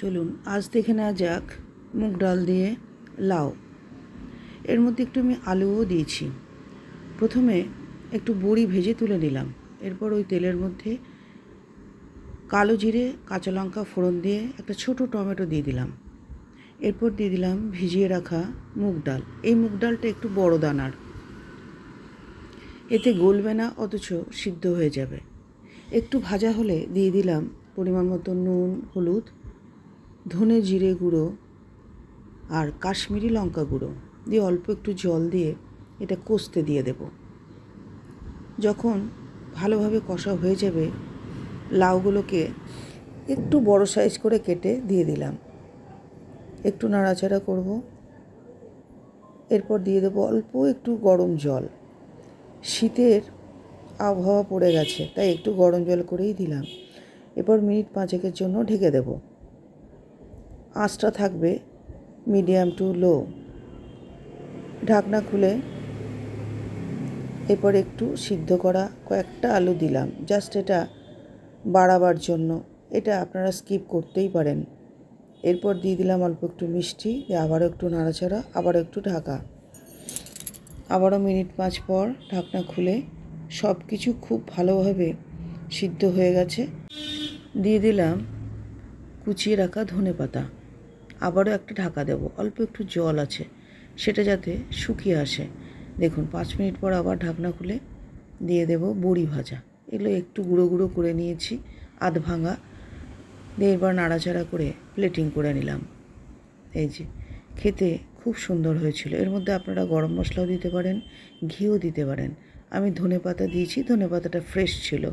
চলুন, আজ দেখে নেওয়া যাক মুগ ডাল দিয়ে লাউ। এর মধ্যে একটু আমি আলুও দিয়েছি। প্রথমে একটু বড়ি ভেজে তুলে নিলাম। এরপর ওই তেলের মধ্যে কালো জিরে, কাঁচা লঙ্কা, ফোড়ন দিয়ে একটা ছোট টমেটো দিয়ে দিলাম। এরপর দিয়ে দিলাম ভিজিয়ে রাখা মুগ ডাল। এই মুগ ডালটা একটু বড় দানার। এতে গলবে না, অথচ সিদ্ধ হয়ে যাবে। একটু ভাজা হলে দিয়ে দিলাম পরিমাণ মতো নুন, হলুদ ধনে জিরে গুঁড়ো আর কাশ্মীরি লঙ্কা গুঁড়ো। দিয়ে অল্প একটু জল দিয়ে এটা কষতে দিয়ে দেব। যখন ভালোভাবে কষা হয়ে যাবে, লাউগুলোকে একটু বড় সাইজ করে কেটে দিয়ে দিলাম। একটু নাড়াচাড়া করব। এরপর দিয়ে দেবো অল্প একটু গরম জল। শীতের আবহাওয়া পড়ে গেছে, তাই একটু গরম জল করেই দিলাম। এরপর মিনিট পাঁচেকের জন্য ঢেকে দেব। আঁচটা থাকবে মিডিয়াম টু লো। ঢাকনা খুলে এরপর একটু সিদ্ধ করা কয়েকটা আলু দিলাম। জাস্ট এটা বাড়াবার জন্য। এটা আপনারা স্কিপ করতেই পারেন। এরপর দিয়ে দিলাম অল্প একটু মিষ্টি আবারও একটু নাড়াচাড়া, আবারও একটু ঢাকা। আবারও মিনিট পাঁচ পর ঢাকনা খুলে সব কিছু খুব ভালোভাবে সিদ্ধ হয়ে গেছে। দিয়ে দিলাম কুচিয়ে রাখা ধনে পাতা। আবারও একটা ঢাকা দেবো, অল্প একটু জল আছে, সেটা যাতে শুকিয়ে আসে। দেখুন, পাঁচ মিনিট পর আবার ঢাকনা খুলে দিয়ে দেব বড়ি ভাজা। এগুলো একটু গুঁড়ো গুঁড়ো করে নিয়েছি, আধ ভাঙা। দিয়ে এবার নাড়াচাড়া করে প্লেটিং করে নিলাম। এই যে, খেতে খুব সুন্দর হয়েছিল। এর মধ্যে আপনারা গরম মশলাও দিতে পারেন, ঘিও দিতে পারেন। আমি ধনে পাতা দিয়েছি, ধনে পাতাটা ফ্রেশ ছিল।